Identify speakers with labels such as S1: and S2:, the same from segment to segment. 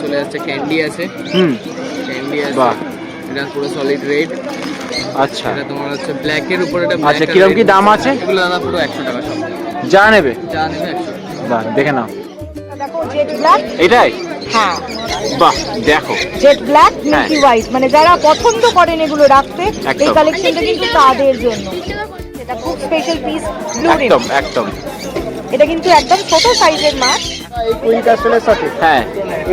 S1: চলে যাচ্ছে ক্যান্ডি আছে।
S2: হুম।
S1: ক্যান্ডি আছে।
S2: বাহ।
S1: এটা পুরো সলিড রেড
S2: আচ্ছা।
S1: এটা তোমার হচ্ছে ব্ল্যাকের উপরে এটা
S2: আচ্ছা,
S1: আর
S2: কি দাম আছে?
S1: এগুলো দাদা পুরো একশো টাকা সব।
S2: যা নেবে।
S1: যা নেবে একশো।
S2: বাহ দেখে নাও।
S3: দেখো জেট ব্ল্যাক
S2: এটাই?
S3: হ্যাঁ।
S2: বাহ দেখো।
S3: Jet black. মিল্কি হোয়াইট মানে যারা পছন্দ করেন এগুলো রাখতে এই। কালেকশনটা কিন্তু তাদের জন্য। এটা খুব স্পেশাল পিস ব্লু
S2: একদম একদম।
S3: এটা কিন্তু একদম ছোট সাইজের মাছ।
S4: এই কুইন সাথে
S2: হ্যাঁ।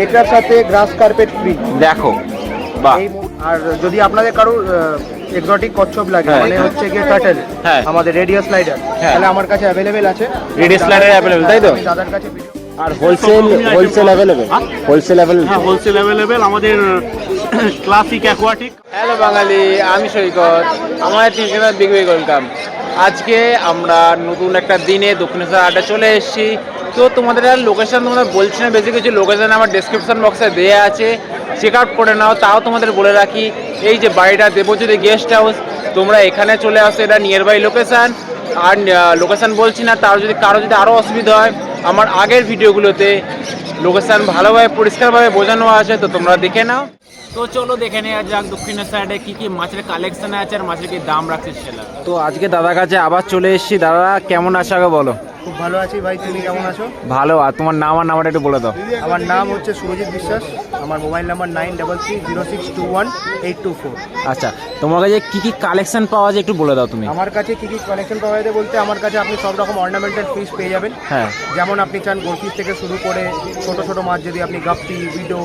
S4: এটার সাথে গ্রাস কার্পেট ফ্রি
S2: দেখো বাহ।
S4: আর যদি আপনাদের কারও এক্সোটিক কচ্ছপ লাগে
S2: হ্যাঁ।
S4: মানে হচ্ছে গিয়ে টার্টেল
S2: হ্যাঁ।
S4: আমাদের রেডিও স্লাইডার
S2: হ্যাঁ।
S4: তাহলে আমার কাছে অ্যাভেলেবেল আছে।
S2: Radio slider available, তাই তো?
S4: আমি দাদার কাছে
S2: আর wholesale wholesale available wholesale available
S5: হ্যাঁ হোলসেল অ্যাভেলেবেল আমাদের ক্লাসিক অ্যাকোয়াটিক
S2: হ্যালো বাঙালি আমি সৈকত আমার টিমকে বিগ বিগ ওয়েলকাম আজকে আমরা নতুন একটা দিনে দক্ষিণেশ্বর আড্ডা চলে এসেছি। তো তোমাদের আর লোকেশান তোমরা বলছি না বেশি কিছু লোকেশান আমার ডেসক্রিপশন বক্সে দেওয়া আছে। চেক আউট করে নাও, তাও তোমাদের বলে রাখি। এই যে বাড়িটা, দেবজ্যোতি গেস্ট হাউস তোমরা এখানে চলে আসো, এটা নিয়ার বাই লোকেশান আর লোকেশান বলছি না, তার যদি কারও যদি আরও অসুবিধা হয়, আমার আগের ভিডিওগুলোতে লোকেশান ভালোভাবে, পরিষ্কারভাবে বোঝানো আছে, তো তোমরা দেখে নাও। তো চলো দেখে নেওয়া যাক দক্ষিণের সাইডে কি কি মাছের কালেকশন আছে আর মাছের কি দাম রাখছে সেটা। তো আজকে দাদার কাছে আবার চলে এসেছি। দাদা কেমন আছো আগে বলো?
S4: খুব ভালো আছি ভাই তুমি কেমন আছো?
S2: ভালো। আর তোমার নাম আর নামটা একটু বলে দাও।
S4: আমার নাম হচ্ছে সুরজিৎ বিশ্বাস। আমার mobile number nine double three zero six two one eight two four.
S2: আচ্ছা তোমার কাছে কী কী কালেকশন পাওয়া যায় একটু বলে দাও তুমি।
S4: আমার কাছে কী কী কালেকশন পাওয়া যায় বলতে আমার কাছে আপনি সব রকম অর্নামেন্টাল ফিশ পেয়ে যাবেন।
S2: হ্যাঁ।
S4: যেমন আপনি চান গোলফিশ থেকে শুরু করে ছোট ছোট মাছ যদি আপনি গাপ্পি উইডো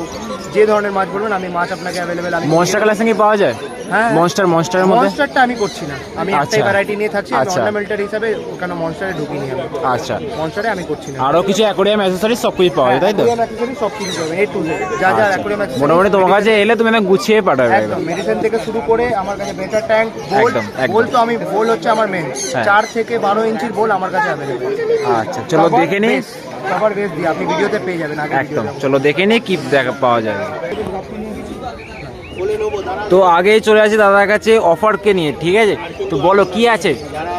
S4: যে ধরনের মাছ বলবেন আমি মাছ আপনাকে অ্যাভেলেবেল আমি
S2: মনস্টার কালেকশন কি পাওয়া যায়?
S4: হ্যাঁ।
S2: মনস্টার মনস্টারের মধ্যে?
S4: মনস্টারটা আমি করছি না। আমি একটাই
S2: আচ্ছা।
S4: ভ্যারাইটি নিয়ে থাকছি আমি
S2: আচ্ছা।
S4: অর্নামেন্টাল হিসাবে ওখানে মনস্টারে ঢুকিনি আমি
S2: আচ্ছা।
S4: মনস্টারে আমি করছি না।
S2: আরও কিছু অ্যাকোরিয়াম অ্যাসেসরিজ সব কিছু পাওয়া যায় তাই তো?
S4: Aquarium accessory সব কিছু পাবেন এ টু জেড যা যা
S2: আচ্ছা।
S4: অ্যাকোরিয়াম
S2: মোটামুটি তোমার কাছে এলে তুমি একদম গুছিয়ে পাঠাবে
S4: একদম মেডিসিন থেকে শুরু করে আমার কাছে বেটার ট্যাঙ্ক বোল তো আমি বোল হচ্ছে আমার মেন
S2: হ্যাঁ।
S4: চার থেকে বারো ইঞ্চির বোল আমার কাছে অ্যাভেলেবেল
S2: আচ্ছা চলো দেখে নিই।
S4: কভার বেস দিয়ে আপনি ভিডিওতে পেয়ে যাবেন আগে
S2: একদম চলো দেখে নিই কি দেখা পাওয়া যাবে তো আগেই চলে আসি দাদার কাছে অফারকে নিয়ে ঠিক আছে? তো বলো কি আছে?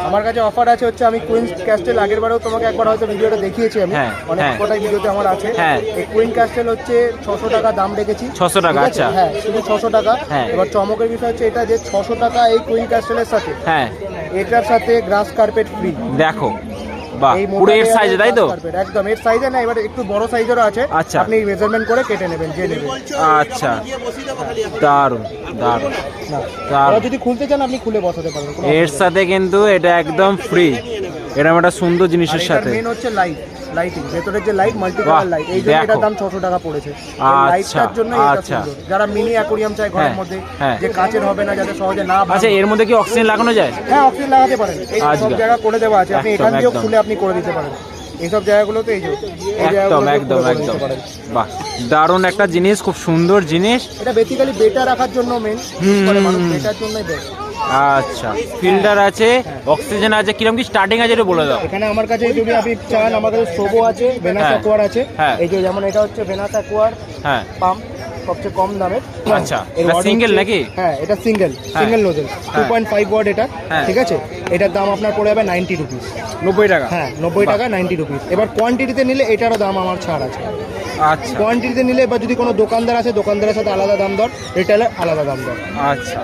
S4: আমার কাছে অফার আছে হচ্ছে আমি কুইন ক্যাস্টেল আগের বারেও তোমাকে একবার হয়তো ভিডিওটা দেখিয়েছি আমি।
S2: হ্যাঁ,
S4: অনেক
S2: হ্যাঁ।
S4: কটাই ভিডিওতে আমার আছে।
S2: হ্যাঁ।
S4: এই কুইন ক্যাস্টেল হচ্ছে ছশো টাকা দাম রেখেছি।
S2: 600 টাকা, আচ্ছা।
S4: হ্যাঁ শুধু ছশো টাকা।
S2: হ্যাঁ।
S4: এবার চমকের বিষয় হচ্ছে এটা যে ছশো টাকা এই কুইন ক্যাস্টেলের সাথে
S2: হ্যাঁ।
S4: এটার সাথে গ্রাস কার্পেট ফ্রি
S2: দেখো
S4: এই
S2: পুরো এর সাইজে তাই তো?
S4: একদম এর সাইজে না এবার একটু বড় সাইজেরও আছে।
S2: আচ্ছা।
S4: আপনি মেজারমেন্ট করে কেটে নেবেন যে নেবেন।
S2: আচ্ছা।
S4: দারুণ
S2: দারুণ
S4: দারুণ যদি খুলতে চান আপনি খুলে বসাতে পারবেন
S2: এর সাথে কিন্তু এটা একদম ফ্রি এরকম একটা সুন্দর জিনিসের সাথে।
S4: মেন হচ্ছে লাইট লাইটিং ভেতরের যে লাইট লাইট এই জন্য এটার দাম ছশো টাকা পড়েছে।
S2: আচ্ছা,
S4: লাইটটার জন্য এটা
S2: আচ্ছা।
S4: সুন্দর। যারা মিনি অ্যাকোরিয়াম চায় ঘরের
S2: হ্যাঁ,
S4: মধ্যে
S2: হ্যাঁ।
S4: যে কাচের হবে না যাতে সহজে না
S2: আচ্ছা এর মধ্যে কি অক্সিজেন লাগানো যায়?
S4: হ্যাঁ অক্সিজেন লাগাতে পারেন। এই সব
S2: আচ্ছা।
S4: জায়গা করে দেওয়া আছে। আপনি এখান দিয়েও খুলে আপনি করে দিতে পারেন। এইসব জায়গাগুলোতে এই যে
S2: একদম একদম একদম। বাহ দারুণ একটা জিনিস খুব সুন্দর জিনিস।
S4: এটা বেসিক্যালি বেটা রাখার জন্য মেন
S2: হুম,
S4: বেটার জন্যই বেস্ট
S2: আচ্ছা ফিল্টার আছে অক্সিজেন আছে কীরকম কি স্টার্টিং আছে এটা বলে দাও
S4: এখানে আমার কাছে যদি আপনি চান আমাদের কাছে সোবো আছে ভেনাস
S2: হ্যাঁ।
S4: অ্যাকোয়ার আছে
S2: হ্যাঁ।
S4: এই যে যেমন এটা হচ্ছে ভেনাস অ্যাকোয়ার
S2: হ্যাঁ
S4: পাম্প সবচেয়ে কম দামের।
S2: আচ্ছা, এটা
S4: watt
S2: নাকি?
S4: হ্যাঁ এটা সিঙ্গেল
S2: হ্যাঁ।
S4: Single nozzle two point five watt এটা
S2: হ্যাঁ।
S4: ঠিক আছে? এটার দাম আপনার পড়ে যাবে নাইনটি রুপিস
S2: নব্বই টাকা?
S4: হ্যাঁ নব্বই টাকা নাইনটি রুপিস এবার কোয়ান্টিটিতে নিলে এটারও দাম আমার ছাড় আছে।
S2: আচ্ছা।
S4: কোয়ান্টিটিতে নিলে এবার যদি কোনো দোকানদার আছে দোকানদারের সাথে আলাদা দাম দর রিটেলের আলাদা দাম দর।
S2: আচ্ছা।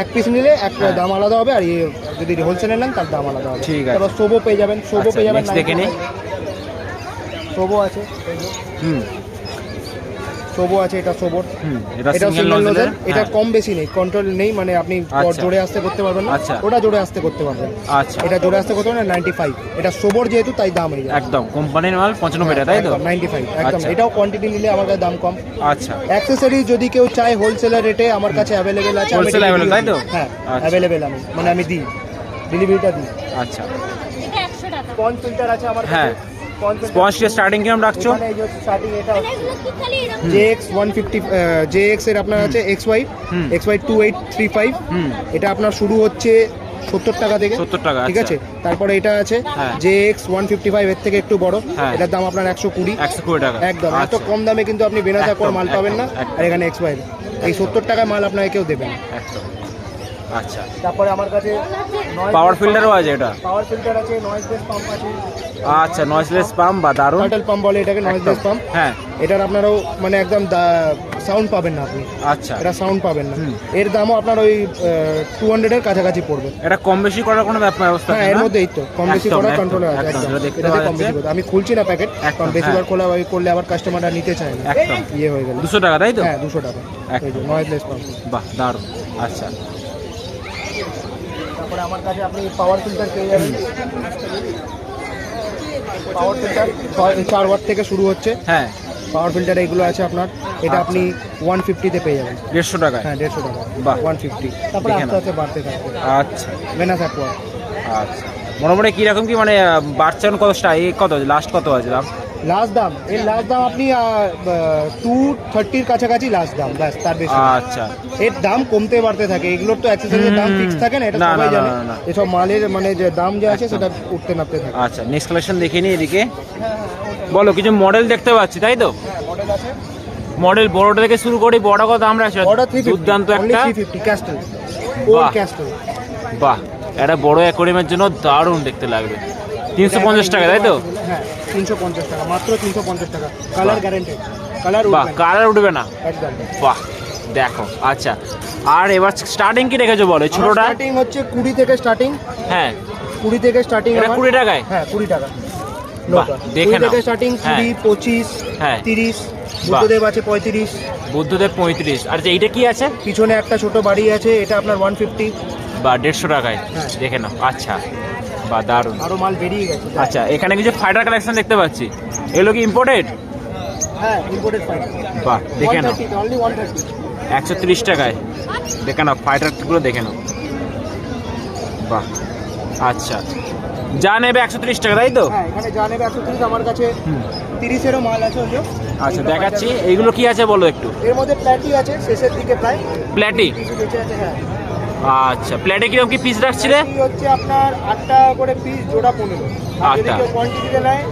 S4: এক পিস নিলে এক দাম আলাদা হবে আর ইয়ে যদি হোলসেলে নেন তার দাম আলাদা হবে।
S2: ঠিক আছে।
S4: এবার সোবো পেয়ে যাবেন সোবো
S2: আচ্ছা,
S4: পেয়ে যাবেন
S2: দেখে নিই।
S4: সোবো আছে।
S2: হুম।
S4: সোবো আছে এটা সোবোর
S2: হুম এটা সিঙ্গেল নোজেল
S4: এটা কম বেশি নেই কন্ট্রোল নেই মানে আপনি
S2: আচ্ছা।
S4: জোরে আসতে করতে পারবেন না।
S2: আচ্ছা।
S4: ওটা জোরে আসতে করতে পারবেন।
S2: আচ্ছা।
S4: এটা জোরে আসতে করতে পারবেন নাইনটি ফাইভ এটা সোবর যেহেতু তাই দাম হয়ে যায়
S2: একদম কোম্পানির মাল পঁচানব্বই টাকা তাই তো?
S4: নাইনটি ফাইভ একদম।
S2: আচ্ছা।
S4: এটাও কোয়ান্টিটি নিলে আমার কাছে দাম কম।
S2: আচ্ছা।
S4: অ্যাক্সেসরি যদি কেউ চায় হোলসেলার রেটে আমার কাছে অ্যাভেলেবেল আছে delivery
S2: available, তাই তো?
S4: হ্যাঁ। অ্যাভেলেবেল আমি। মানে আমি দিই ডেলিভারিটা দিই।
S2: আচ্ছা।
S4: স্পঞ্জ ফিল্টার আছে আমার
S2: হ্যাঁ। স্পঞ্জকে স্টার্টিং কিরম রাখছো?
S4: এই যে স্টার্টিং এটা জেএক্স ওয়ান ফিফটি জেএক্স এর আপনার আছে X Y X Y two eight three five
S2: হুম।
S4: এটা আপনার শুরু হচ্ছে সত্তর টাকা থেকে।
S2: 70 টাকা,
S4: ঠিক
S2: আচ্ছা।
S4: আছে? তারপরে এটা আছে। J X one fifty five এর থেকে একটু বড়।
S2: হ্যাঁ।
S4: এটার দাম আপনার একশো কুড়ি।
S2: একশো কুড়ি টাকা।
S4: একদম। এত
S2: আচ্ছা,
S4: কম দামে কিন্তু আপনি বেনাজা করে মাল পাবেন না। আর এখানে এক্স ওয়াই এই সত্তর টাকায় মাল আপনাকে কেউ দেবে না।
S2: একদম। আচ্ছা।
S4: তারপরে আমার কাছে
S2: পাওয়ার ফিল্টারও আছে। এটা?
S4: পাওয়ার ফিল্টার আছে নয়েজ বেস পাম্প আছে।
S2: আচ্ছা নয়েসলেস পাম্প বা দারুণ।
S4: টার্টেল পাম্প বলে এটাকে নয়েজ বেস পাম্প
S2: হ্যাঁ।
S4: এটার আপনারও মানে একদম সাউন্ড পাবেন না আপনি।
S2: আচ্ছা।
S4: এটা সাউন্ড পাবেন না। এর দামও আপনার ওই টু হান্ড্রেডের কাছাকাছি পড়বে।
S2: এটা কম বেশি করার কোনো ব্যাপার ব্যবস্থা
S4: হ্যাঁ এর মধ্যেই তো কম বেশি করার কন্ট্রোল আছে এটাতে কম বেশি করতে আমি খুলছি না প্যাকেট
S2: একদম,
S4: কারণ বেশিবার
S2: হ্যাঁ।
S4: খোলা ওই করলে আবার কাস্টমাররা নিতে চায় না।
S2: একদম।
S4: ইয়ে হয়ে গেল।
S2: দুশো টাকা তাই তো?
S4: হ্যাঁ দুশো টাকা। নয়েজলেস পাম্প
S2: বাহ দারুণ। আচ্ছা।
S4: তারপরে আমার কাছে আপনি পাওয়ার ফিল্টার পেয়ে যাবেন। পাওয়ার ফিল্টার চার ওয়াট থেকে শুরু হচ্ছে।
S2: হ্যাঁ।
S4: পাওয়ার ফিল্টার এগুলো আছে আপনার। এটা আপনি ওয়ান ফিফটিতে পেয়ে যাবেন।
S2: দেড়শো টাকা
S4: হ্যাঁ দেড়শো টাকা
S2: বাহ।
S4: ওয়ান ফিফটি তারপরে আস্তে আস্তে বাড়তে থাকবে।
S2: আচ্ছা।
S4: ভেনাস অ্যাকোয়া
S2: আচ্ছা। মোটামুটি কীরকম কি মানে বাড়ছে কত স্টাই কত? লাস্ট কত আছে? দাম
S4: লাস্ট দাম। এর লাস্ট দাম আপনি টু থার্টির কাছাকাছি লাস্ট দাম ব্যাস তার বেশি।
S2: আচ্ছা।
S4: এর দাম কমতে বাড়তে থাকে। এগুলোর তো অ্যাক্সেসরিজের দাম। ফিক্স থাকে না এটা সবাই জানে। এসব মালের মানে যে দাম যে আছে সেটা উঠতে নামতে থাকে।
S2: আচ্ছা নেক্সট কালেকশন দেখে নিই এদিকে। বলো কিছু মডেল দেখতে পাচ্ছি তাই তো?
S4: মডেল আছে।
S2: মডেল বড়টা থেকে শুরু করে বড় কত আমরা আছে? দুর্দান্ত একটা।
S4: ক্যাস্টেল
S2: বাহ। এটা বড় অ্যাকোরিয়ামের জন্য দারুণ দেখতে লাগবে। তিনশো পঞ্চাশ টাকা তাই তো?
S4: হ্যাঁ তিনশো পঞ্চাশ টাকা মাত্র তিনশো পঞ্চাশ টাকা। কালার গ্যারেন্টেড কালার
S2: বাহ
S4: উঠবে না।
S2: কালার উঠবে না?
S4: একদম।
S2: বাহ দেখো আচ্ছা। আর এবার স্টার্টিং কি রেখেছো বলো ছোটটা?
S4: স্টার্টিং হচ্ছে কুড়ি থেকে স্টার্টিং
S2: হ্যাঁ।
S4: কুড়ি থেকে স্টার্টিং
S2: এটা কুড়ি টাকায়?
S4: হ্যাঁ কুড়ি টাকা।
S2: বাহ, দেখে।
S4: থেকে স্টার্টিং
S2: হ্যাঁ।
S4: কুড়ি পঁচিশ
S2: হ্যাঁ।
S4: তিরিশ বুদ্ধদেব আছে পঁয়ত্রিশ।
S2: বুদ্ধদেব পঁয়ত্রিশ। আর যে এইটা কি আছে?
S4: পিছনে একটা ছোট বাড়ি আছে এটা আপনার ওয়ান ফিফটি
S2: বা দেড়শো টাকায়।
S4: হ্যাঁ।
S2: দেখে নাও আচ্ছা। বা দারুণ।
S4: আরও মাল বেরিয়ে গেছে
S2: আচ্ছা এখানে কিছু ফাইটার কালেকশন দেখতে পাচ্ছি। এগুলো কি ইম্পোর্টেড
S4: হ্যাঁ ইম্পোর্টেড ফাইটার
S2: বাহ দেখে নাও।
S4: অনলি ওয়ান থার্টি
S2: একশো তিরিশ টাকায়। দেখে নাও ফাইটারগুলো দেখে নাও। বাহ আচ্ছা। যা নেবে একশো তিরিশ টাকা তাই তো?
S4: হ্যাঁ এখানে যা নেবে একশো তিরিশ আমার কাছে তিরিশেরও মাল আছে ওই
S2: আচ্ছা দেখাচ্ছি। এইগুলো কি আছে বলো একটু?
S4: এর মধ্যে প্ল্যাটি আছে শেষের দিকে প্রায়।
S2: প্ল্যাটি
S4: হ্যাঁ।
S2: আচ্ছা প্ল্যাটে কীরকম কি পিস রাখছিলে
S4: হচ্ছে আপনার আট টাকা করে পিস জোড়া পনেরো। আর যদি
S2: আটটা।
S4: কেউ কোয়ান্টিটিতে নেয়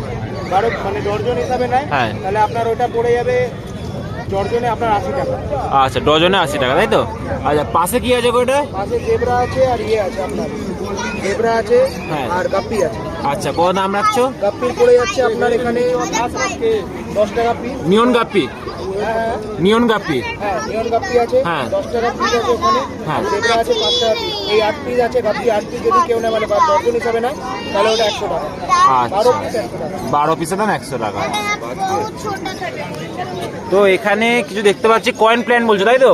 S4: বারো মানে ডর্জন হিসাবে নেয়
S2: হ্যাঁ।
S4: তাহলে আপনার ওটা পড়ে যাবে ডর্জনে আপনার আশি টাকা।
S2: আচ্ছা ডজনে আশি টাকা তাই তো? আচ্ছা পাশে কি আছে গো
S4: পাশে জেবরা আছে আর ইয়ে আছে আপনার। জেবরা আছে
S2: হ্যাঁ।
S4: আর গাপ্পি আছে।
S2: আচ্ছা কত দাম রাখছো?
S4: গাপ্পির পড়ে যাচ্ছে আপনার এখানে দশ টাকা পিস
S2: নিয়ন গাপ্পি নিয়ন গাপ্পি
S4: হ্যাঁ নিয়ন গাপ্পি আছে
S2: হ্যাঁ।
S4: দশ টাকা পিস আছে ওখানে।
S2: হ্যাঁ।
S4: জেবরা আছে পাঁচ টাকা পিস এই আট পিস আছে গাপ্পি আট পিস যদি কেউ নেয় মানে বা দর্জন হিসাবে নেয় তাহলে ওটা একশো টাকা। বারো
S2: আচ্ছা
S4: পিস একশো টাকা।
S2: বারো পিসের দাম একশো টাকা। তো এখানে কিছু দেখতে পাচ্ছি কয়েন প্ল্যান বলছো তাই তো?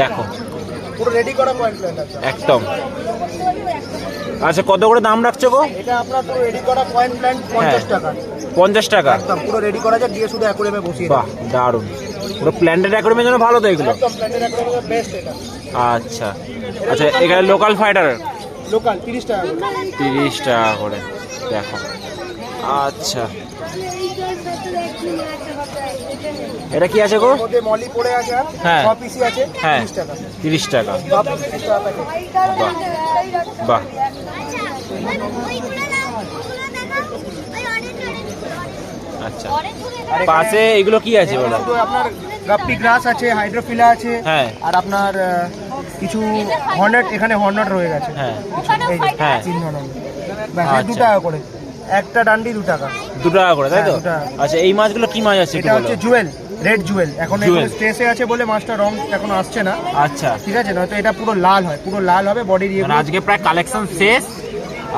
S2: দেখো।
S4: পুরো রেডি করা পয়েন্ট প্ল্যান
S2: একদম। আচ্ছা কত করে দাম রাখছো গো?
S4: এটা আপনার পুরো রেডি করা পয়েন্ট প্ল্যান পঞ্চাশ টাকা।
S2: পঞ্চাশ টাকা
S4: একদম পুরো রেডি করা যায় দিয়ে শুধু অ্যাকুরেমে বসিয়ে
S2: বাহ দারুণ পুরো প্ল্যান্টেড অ্যাকোরিয়ামের জন্য ভালো তো এগুলো
S4: একদম অ্যাকুরেমে বেস্ট এটা
S2: আচ্ছা আচ্ছা এখানে লোকাল ফাইটার
S4: লোকাল তিরিশ টাকা করে
S2: তিরিশ টাকা করে দেখো আচ্ছা এটা কি আছে গো
S4: মধ্যে মলি পড়ে আছে
S2: হ্যাঁ।
S4: পিসি আছে
S2: হ্যাঁ
S4: তিরিশ টাকা
S2: তিরিশ টাকা
S4: প্যাকেট
S2: বাহ আচ্ছা। পাশে এগুলো কি আছে বলো?
S4: আপনার গাপ্পি গ্রাস আছে হাইড্রোফিলা আছে
S2: হ্যাঁ।
S4: আর আপনার কিছু হর্নেট এখানে হর্নেট রয়ে গেছে।
S2: হ্যাঁ। হ্যাঁ।
S4: এই দু
S2: আচ্ছা।
S4: টাকা করে। একটা ডান্ডি দু টাকা।
S2: দু টাকা করে তাই তো?
S4: হ্যাঁ,
S2: আচ্ছা এই মাছগুলো কি মাছ আছে
S4: এটা হচ্ছে জুয়েল রেড জুয়েল। এখন। স্টেসে আছে বলে মাছটা রং এখন আসছে না।
S2: আচ্ছা।
S4: ঠিক আছে নয়তো এটা পুরো লাল হয়। পুরো লাল হবে বডির ইয়ে
S2: মানে আজকে প্রায় কালেকশন শেষ।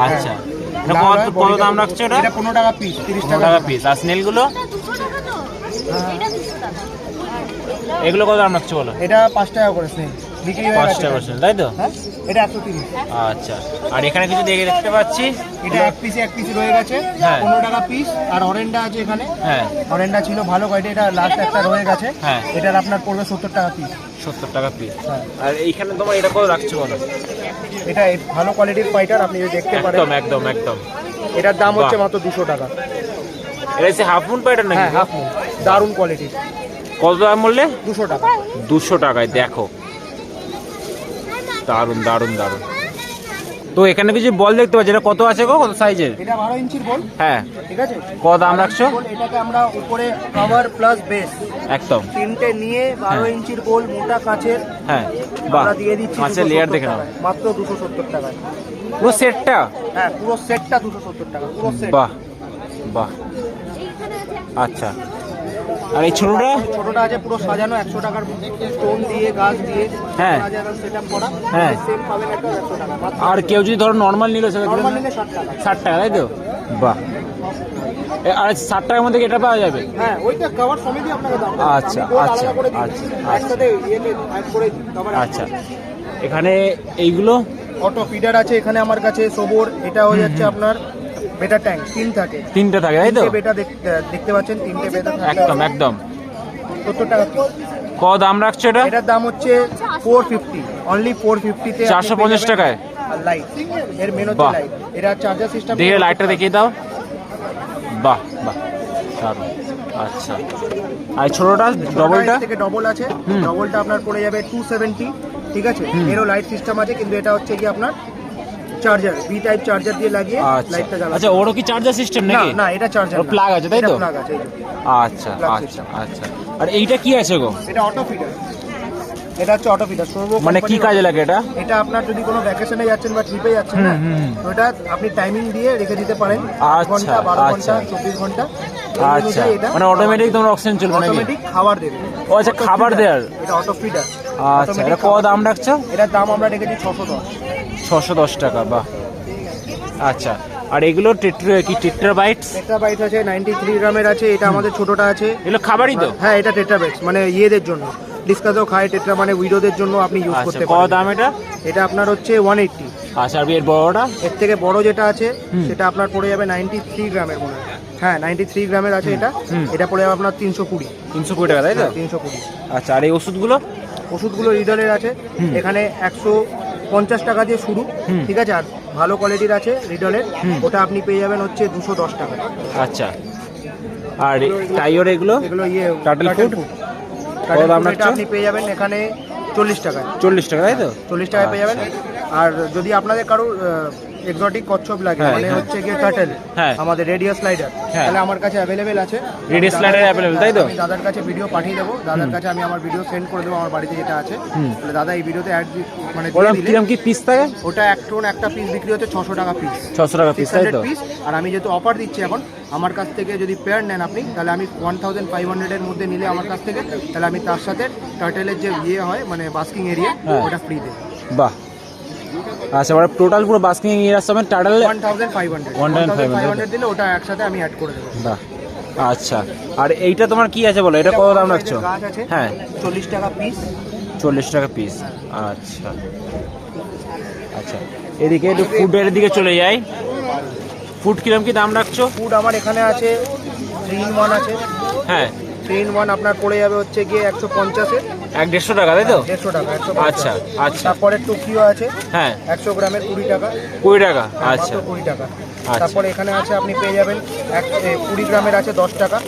S2: আচ্ছা। এটা
S4: লাল
S2: কত কত দাম
S4: রাখছে
S2: রাখছো এটা?
S4: এটা পনেরো টাকা পিস তিরিশ টাকা
S2: টাকা পিস আর স্নেলগুলো এগুলো কত দাম রাখছো বলো?
S4: এটা পাঁচ টাকা করে হয়ে
S2: পাঁচ টাকা তাই তো?
S4: হ্যাঁ এটা একশো তিরিশ।
S2: আচ্ছা আর এখানে কিছু দেখে দেখতে পাচ্ছি?
S4: এটা এক পিসে এক পিস রয়ে গেছে।
S2: হ্যাঁ।
S4: পনেরো টাকা পিস আর অরেন্ডা আছে এখানে।
S2: হ্যাঁ।
S4: অরেন্ডা ছিল ভালো কোয়ালিটি এটা লাস্ট একটা রয়ে গেছে।
S2: হ্যাঁ।
S4: এটার আপনার পড়বে সত্তর টাকা পিস
S2: সত্তর টাকা পিস
S4: হ্যাঁ।
S2: আর এইখানে তোমার এটা কত রাখছো বলো?
S4: এটা ভালো কোয়ালিটির ফাইটার আপনি যদি দেখতে পারেন।
S2: একদম একদম একদম।
S4: এটার দাম হচ্ছে মাত্র দুশো টাকা।
S2: এটা হচ্ছে হাফ মুন পাইটার নাকি?
S4: হ্যাঁ হাফ মুন দারুণ কোয়ালিটির
S2: কত দাম বললে?
S4: দুশো টাকা।
S2: দুশো টাকায় দেখো। দারুণ দারুণ দারুণ তো এখানে কিছু বল দেখতে পাচ্ছি এটা কত আছে গো? কত সাইজের?
S4: এটা বারো ইঞ্চির বল।
S2: হ্যাঁ।
S4: ঠিক আছে?
S2: কত দাম রাখছো?
S4: এটাকে আমরা উপরে কভার প্লাস বেস
S2: একদম।
S4: তিনটে নিয়ে বারো
S2: হ্যাঁ।
S4: ইঞ্চির গোল মোটা কাঁচের।
S2: হ্যাঁ। বাহ
S4: আমরা দিয়ে দিচ্ছি 270
S2: লেয়ার দেখে নাও
S4: মাত্র দুশো সত্তর টাকায়।
S2: পুরো সেটটা
S4: হ্যাঁ পুরো সেটটা দুশো সত্তর টাকা পুরো সেট
S2: বাহ বাহ। আচ্ছা। আর এই ছোটটা?
S4: ছোটটা আছে পুরো সাজানো একশো টাকার স্টোন দিয়ে গাছ দিয়ে
S2: হ্যাঁ। হ্যাঁ।
S4: সেম পাবেন একটা একশো টাকা
S2: আর কেউ যদি ধরো নর্মাল নিল সেটা
S4: নর্মাল নিলে ষাট টাকা।
S2: তাই তো? বাহ। আর ষাট টাকার মধ্যে কি এটা পাওয়া যাবে?
S4: হ্যাঁ ওইটা কভার সমেতই আপনাকে দাম
S2: আচ্ছা, আচ্ছা,
S4: দিই।
S2: আচ্ছা,
S4: একসাথে ইয়েতে করে
S2: আচ্ছা। এখানে এইগুলো?
S4: অটো ফিডার আছে এখানে আমার কাছে সবর এটা হয়ে যাচ্ছে আপনার বেটা ট্যাঙ্ক তিন থাকে।
S2: তিনটে থাকে তাই তো?
S4: বেটা দেখতে পাচ্ছেন তিনটে বেটা
S2: একদম একদম।
S4: সত্তর টাকা
S2: কত দাম রাখছো এটা?
S4: এটার দাম হচ্ছে ফোর ফিফটি অনলি ফোর ফিফটিতে
S2: 450 টাকায়?
S4: লাইটের মেন হচ্ছে লাইট এটা চার্জার সিস্টেম
S2: দেখে লাইটটা দেখিয়ে দাও। বাহ বাহ। দারুণ। আচ্ছা। আর ছোটটা ডবলটা
S4: থেকে ডবল আছে। ডবলটা আপনার পড়ে যাবে টু সেভেন্টি ঠিক আছে? এরও লাইট সিস্টেম আছে কিন্তু এটা হচ্ছে কি আপনার চার্জার বি টাইপ চার্জার দিয়ে লাগিয়ে
S2: আচ্ছা।
S4: লাইটটা জ্বালাতে
S2: আচ্ছা ওরও কি চার্জার সিস্টেম নাকি?
S4: না এটা চার্জার
S2: plug আছে, তাই তো?
S4: প্লাগ আছে
S2: আচ্ছা আচ্ছা আচ্ছা। আর এইটা কি আছে গো?
S4: এটা অটো ফিডার এটা হচ্ছে অটো ফিডার সর্ব
S2: মানে কি কাজে লাগে এটা?
S4: এটা আপনার যদি কোনো ভ্যাকেশনে যাচ্ছেন বা ট্রিপে যাচ্ছেন না এটা আপনি টাইমিং দিয়ে রেখে দিতে পারেন।
S2: আচ্ছা,
S4: ঘণ্টা বারো ঘণ্টা
S2: আচ্ছা।
S4: চব্বিশ ঘণ্টা।
S2: আচ্ছা। মানে অটোমেটিক তোমার অক্সিজেন চলবে নাকি?
S4: অটোমেটিক খাবার দেবে।
S2: ও আচ্ছা খাবার। দেওয়ার।
S4: এটা অটো ফিডার
S2: আচ্ছা এটা কত দাম রাখছো?
S4: এটার দাম আমরা রেখেছি ছশো দশ।
S2: ছশো দশ টাকা বাহ। আচ্ছা আর এগুলো টেট্রা কি টেট্রা বাইটস?
S4: টেট্রা বাইট আছে নাইনটি থ্রি গ্রামের আছে এটা আমাদের ছোটটা আছে।
S2: এগুলো খাবারই তো?
S4: হ্যাঁ এটা টেট্রা বাইটস মানে ইয়েদের জন্য। ডিসকাসও খায় টেট্রা মানে উইডোদের জন্য আপনি ইউজ
S2: আচ্ছা
S4: করতে
S2: কত দাম এটা?
S4: এটা আপনার হচ্ছে ওয়ান এইট্টি।
S2: আচ্ছা আর এর বড়টা?
S4: এর থেকে বড় যেটা আছে সেটা আপনার পড়ে যাবে নাইনটি থ্রি গ্রামের মনে হ্যাঁ। নাইনটি থ্রি গ্রামের আছে এটা এটা পড়ে যাবে আপনার তিনশো কুড়ি।
S2: তিনশো কুড়ি টাকা তাই তো?
S4: তিনশো কুড়ি।
S2: আচ্ছা আর এই ওষুধগুলো?
S4: ওষুধগুলো রিডলের আছে এখানে একশো পঞ্চাশ টাকা দিয়ে শুরু ঠিক আছে? আর ভালো কোয়ালিটির আছে রিডলের ওটা আপনি পেয়ে যাবেন হচ্ছে দুশো দশ টাকা।
S2: আচ্ছা। আর টাইয়ার এগুলো?
S4: এগুলো ইয়ে
S2: Turtle ফুড?
S4: আপনি পেয়ে যাবেন এখানে চল্লিশ টাকায়।
S2: চল্লিশ টাকা তাই তো?
S4: চল্লিশ টাকায় পেয়ে যাবেন। আর যদি আপনাদের কারও এক্সোটিক কচ্ছপ লাগে
S2: হ্যাঁ,
S4: মানে
S2: হ্যাঁ।
S4: হচ্ছে গিয়ে টার্টেল
S2: হ্যাঁ।
S4: আমাদের রেডিও স্লাইডার। তাহলে আমার কাছে অ্যাভেলেবেল আছে।
S2: Radius slider
S4: দাদার-
S2: তাই তো?
S4: আমি দাদার কাছে ভিডিও পাঠিয়ে দেবো। দাদার কাছে আমি আমার ভিডিও সেন্ড করে দেবো আমার বাড়িতে যেটা আছে। তাহলে দাদা এই ভিডিওতে অ্যাড মানে
S2: ওরা
S4: দিয়ে
S2: কি পিস থাকে?
S4: ওটা এক টোন একটা পিস বিক্রি হচ্ছে ছশো টাকা পিস
S2: ছশো টাকা পিস তাই তো?
S4: পিস আর আমি যেহেতু অফার দিচ্ছি এখন আমার কাছ থেকে যদি পেয়ার নেন আপনি তাহলে আমি ওয়ান থাউজেন্ড ফাইভ হান্ড্রেডের মধ্যে নিলে আমার কাছ থেকে তাহলে আমি তার সাথে টার্টেলের যে ইয়ে হয় মানে বাস্কিং এরিয়া। ওটা ফ্রি দেবো।
S2: বাহ। আচ্ছা এবার টোটাল পুরো বাস্কিং এর সময় total
S4: one thousand five hundred
S2: 1,500
S4: দিলে ওটা একসাথে আমি অ্যাড করে দেবো।
S2: বাহ আচ্ছা। আর এইটা তোমার কি আছে বলো? এটা কত দাম রাখছো? হ্যাঁ।
S4: চল্লিশ টাকা পিস
S2: চল্লিশ টাকা পিস আচ্ছা। আচ্ছা। এদিকে একটু ফুডের দিকে চলে যাই। ফুড কিরম কি দাম রাখছো?
S4: ফুড আমার এখানে আছে থ্রি ইন ওয়ান আছে।
S2: হ্যাঁ।
S4: থ্রি ইন ওয়ান আপনার পড়ে যাবে হচ্ছে গিয়ে একশো পঞ্চাশে
S2: এক দেড়শো টাকা তাই তো?
S4: দেড়শো টাকা একশো
S2: আচ্ছা আচ্ছা।
S4: তারপরে টোকিও আছে
S2: হ্যাঁ।
S4: একশো গ্রামের কুড়ি টাকা।
S2: কুড়ি টাকা
S4: হ্যাঁ,
S2: আচ্ছা।
S4: কুড়ি টাকা।
S2: আচ্ছা।
S4: তারপরে এখানে আছে আপনি পেয়ে যাবেন এক কুড়ি গ্রামের আছে দশ টাকা।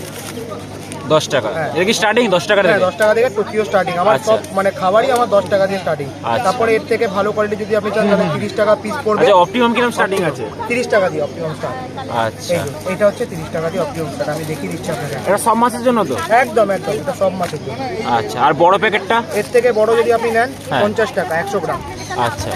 S2: দশ টাকা।
S4: হ্যাঁ।
S2: এটা কি স্টার্টিং দশ টাকা
S4: হ্যাঁ
S2: থেকে
S4: দশ টাকা থেকে টোকিও স্টার্টিং আমার
S2: আচ্ছা।
S4: সব মানে খাবারই আমার দশ টাকা দিয়ে স্টার্টিং
S2: আচ্ছা।
S4: তারপরে এর থেকে ভালো কোয়ালিটি যদি আপনি চান তাহলে তিরিশ টাকা পিস পড়বে।
S2: অপটিমাম কিরম স্টার্টিং আছে?
S4: তিরিশ টাকা দিয়ে অপটিমাম স্টার্ট
S2: আচ্ছা।
S4: এইটা হচ্ছে তিরিশ টাকা দিয়ে অপটিমাম স্টার্ট আমি দেখিয়ে দিচ্ছি আপনাকে
S2: এটা সব মাসের জন্য তো?
S4: একদম একদম এটা সব মাছের জন্য।
S2: আচ্ছা আর বড় প্যাকেটটা
S4: এর থেকে বড় যদি আপনি নেন
S2: হ্যাঁ।
S4: পঞ্চাশ টাকা একশো গ্রাম।
S2: আচ্ছা।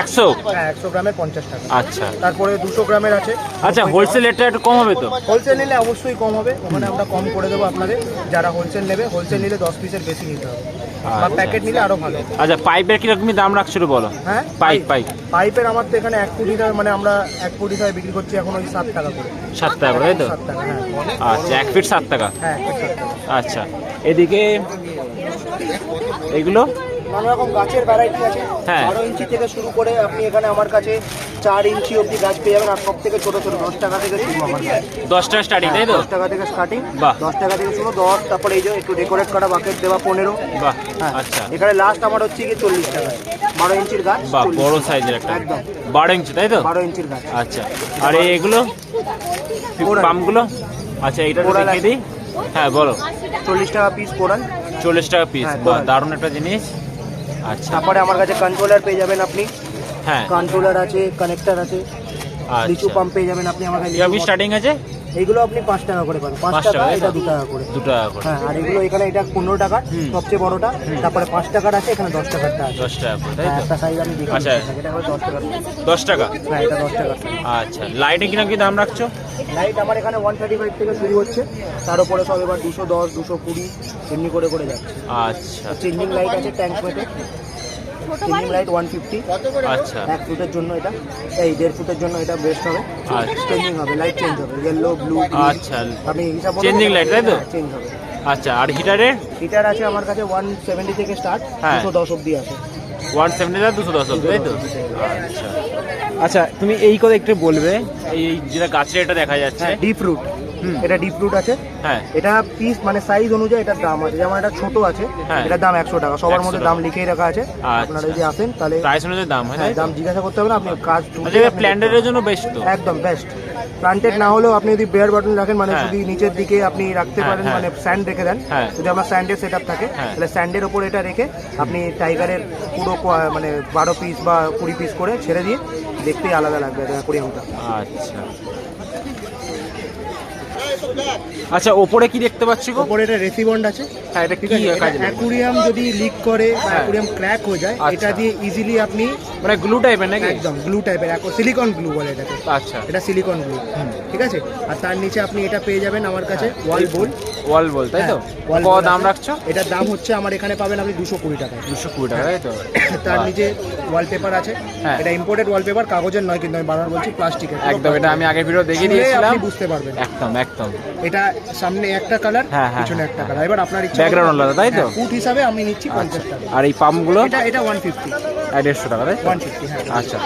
S2: একশো?
S4: হ্যাঁ একশো গ্রামের পঞ্চাশ টাকা।
S2: আচ্ছা।
S4: তারপরে দুশো গ্রামের আছে।
S2: আচ্ছা হোলসেল রেটটা একটু কম হবে তো?
S4: হোলসেল নিলে অবশ্যই কম হবে। ওখানে আমরা কম করে দেবো আপনাদের। যারা হোলসেল নেবে হোলসেল নিলে দশ পিসের বেশি নিতে হবে। বা
S2: আচ্ছা।
S4: প্যাকেট নিলে আরও ভালো।
S2: আচ্ছা পাইপের কিরকমই দাম রাখছিল বলো?
S4: হ্যাঁ?
S2: Pipe pipe.
S4: পাইপের আমার তো এখানে এক কোটি টাকা মানে আমরা এক কোটি টাকা বিক্রি করছি এখন ওই সাত টাকা করে।
S2: সাত টাকা করে তাই তো?
S4: হ্যাঁ।
S2: আচ্ছা এক ফিট সাত টাকা।
S4: হ্যাঁ সাত টাকা।
S2: আচ্ছা এদিকে এগুলো?
S4: নানা রকম গাছের ভ্যারাইটি আছে।
S2: হ্যাঁ।
S4: বারো ইঞ্চি থেকে শুরু করে আপনি এখানে আমার কাছে চার ইঞ্চি অব্দি গাছ পেয়ে যাবেন। আর সব থেকে ছোট ছোট দশ টাকা থেকে শুরু আমার।
S2: দশ টাকা স্টার্টিং তাই তো?
S4: দশ টাকা থেকে স্টার্টিং। দশ টাকা থেকে শুরু দশ তারপরে এই যে একটু ডেকোরেট করা বাকেট দেওয়া পনেরো।
S2: বাহ
S4: হ্যাঁ।
S2: আচ্ছা।
S4: এখানে লাস্ট আমার হচ্ছে কি চল্লিশ টাকা। বারো ইঞ্চির গাছ
S2: বাহ
S4: 40
S2: বড় সাইজের একটা।
S4: একদম।
S2: বারো ইঞ্চি তাই তো?
S4: বারো ইঞ্চির গাছ।
S2: আচ্ছা। আর এগুলো?
S4: কোরাল।
S2: পাম্পগুলো আচ্ছা
S4: কোরাল
S2: দেখিয়ে দিই। হ্যাঁ বলো।
S4: চল্লিশ টাকা পিস কোরাল।
S2: চল্লিশ টাকা পিস
S4: হ্যাঁ,
S2: বাহ দারুণ একটা জিনিস। আচ্ছা।
S4: তারপরে আমার কাছে কন্ট্রোলার পেয়ে যাবেন আপনি।
S2: হ্যাঁ।
S4: কন্ট্রোলার আছে কানেক্টর আছে। লিচু
S2: আচ্ছা
S4: পাম্প পেয়ে যাবেন আপনি আমাকে লিচু
S2: এগুলো স্টার্টিং আছে?
S4: এইগুলো আপনি পাঁচ টাকা করে পাবেন। পাঁচ টাকা
S2: টাকা,
S4: এটা দু টাকা করে।
S2: দু টাকা করে।
S4: হ্যাঁ আর এগুলো এখানে এটা পনেরো টাকার সবচেয়ে বড়টা। তারপরে পাঁচ টাকার আছে এখানে দশ টাকারটা আছে।
S2: দশ টাকা করে
S4: হ্যাঁ, একটা সাইজ আমি দেখি
S2: আচ্ছা।
S4: এটা হবে দশ টাকার
S2: দশ টাকা?
S4: হ্যাঁ এটা দশ টাকার
S2: আচ্ছা লাইটে কিনা কি দাম রাখছো?
S4: লাইট আমার এখানে ওয়ান থার্টি ফাইভ থেকে শুরু হচ্ছে। তার উপরে সব এবার দুশো দশ দুশো কুড়ি এমনি করে করে যাচ্ছে।
S2: আচ্ছা।
S4: চেঞ্জিং লাইট আছে ট্যাঙ্ক মেটে চেঞ্জিং লাইট ওয়ান ফিফটি
S2: আচ্ছা।
S4: এক ফুটের জন্য এটা। এই দেড় ফুটের জন্য এটা বেস্ট হবে।
S2: আচ্ছা।
S4: চেঞ্জিং হবে লাইট চেঞ্জ হবে। ইয়েলো ব্লু
S2: আচ্ছা।
S4: আপনি হিসাব
S2: Changing light, তাই তো?
S4: চেঞ্জ হবে।
S2: আচ্ছা আর হিটারের
S4: হিটার আছে আমার কাছে ওয়ান সেভেন্টি থেকে স্টার্ট
S2: হ্যাঁ।
S4: দুশো দশ অব্দি আছে।
S2: ওয়ান সেভেন্টি দুশো দশ অব্দি, তাই তো? আচ্ছা। আচ্ছা তুমি এই কথা একটু বলবে। এই যেটা গাছের এটা দেখা যাচ্ছে।
S4: হ্যাঁ ডিপ রুট
S2: হুম।
S4: এটা ডিপ রুট আছে
S2: হ্যাঁ
S4: এটা পিস মানে সাইজ অনুযায়ী এটার দাম আছে যেমন এটা ছোট আছে
S2: হ্যাঁ।
S4: এটার দাম একশো টাকা সবার মধ্যে দাম লিখেই রাখা আছে
S2: আচ্ছা।
S4: আপনারা যদি আসেন তাহলে
S2: প্রাইস অনুযায়ী দাম হয়
S4: হ্যাঁ? দাম জিজ্ঞাসা করতে হবে না আপনি কাজ
S2: আচ্ছা
S4: আপনি
S2: প্ল্যান্ডারের জন্য বেস্ট
S4: একদম বেস্ট প্লান্টেড না হলেও আপনি যদি বেয়ার বাটন রাখেন মানে। যদি নিচের দিকে আপনি রাখতে পারেন। মানে স্যান্ড রেখে দেন। যদি আমার স্যান্ডের সেট আপ
S2: থাকে।
S4: তাহলে স্যান্ডের ওপর এটা রেখে আপনি টাইগারের পুরো মানে বারো পিস বা কুড়ি পিস করে ছেড়ে দিয়ে দেখতেই আলাদা লাগবে অ্যাকোরিয়ামটা
S2: আচ্ছা আচ্ছা ওপরে কি দেখতে পাচ্ছি গো?
S4: ওপরে এটা রেসিবন্ড আছে।
S2: হ্যাঁ এটা কি কাজে
S4: অ্যাকুরিয়াম যদি লিক করে বা
S2: হ্যাঁ।
S4: অ্যাকুরিয়াম ক্র্যাক হয়ে যায়
S2: আচ্ছা।
S4: এটা দিয়ে ইজিলি আপনি
S2: মানে গ্লু টাইপের নাকি?
S4: একদম গ্লু টাইপের সিলিকন গ্লু বলে এটাকে।
S2: আচ্ছা।
S4: এটা সিলিকন গ্লু ঠিক আছে? আর তার নিচে আপনি এটা পেয়ে যাবেন আমার কাছে ওয়াল বোল
S2: ওয়াল বল তাই তো?
S4: wall
S2: কত দাম রাখছো?
S4: এটার দাম হচ্ছে আমার এখানে পাবেন আপনি দুশো কুড়ি টাকায়
S2: দুশো কুড়ি টাকা তাই তো?
S4: তার
S2: বাহ।
S4: নিচে ওয়ালপেপার আছে।
S2: হ্যাঁ।
S4: এটা ইম্পোর্টেড ওয়ালপেপার কাগজের নয় কিন্তু আমি বারবার বলছি প্লাস্টিকের
S2: একদম এটা আমি আগের ভিডিও দেখিয়ে দিয়েছিলাম
S4: আপনি বুঝতে পারবেন।
S2: একদম একদম।
S4: এটা সামনে একটা কালার
S2: হ্যাঁ, হ্যাঁ,
S4: পিছনে
S2: হ্যাঁ,
S4: একটা। কালার এবার আপনার ইচ্ছা
S2: ব্যাকগ্রাউন্ড আলাদা, তাই তো?
S4: ফুট হিসাবে আমি নিচ্ছি
S2: আচ্ছা।
S4: পঞ্চাশ টাকা।
S2: আর এই পাম্পগুলো?
S4: এটা এটা ওয়ান ফিফটি
S2: দেড়শো টাকা তাই?
S4: ওয়ান ফিফটি হ্যাঁ।
S2: আচ্ছা।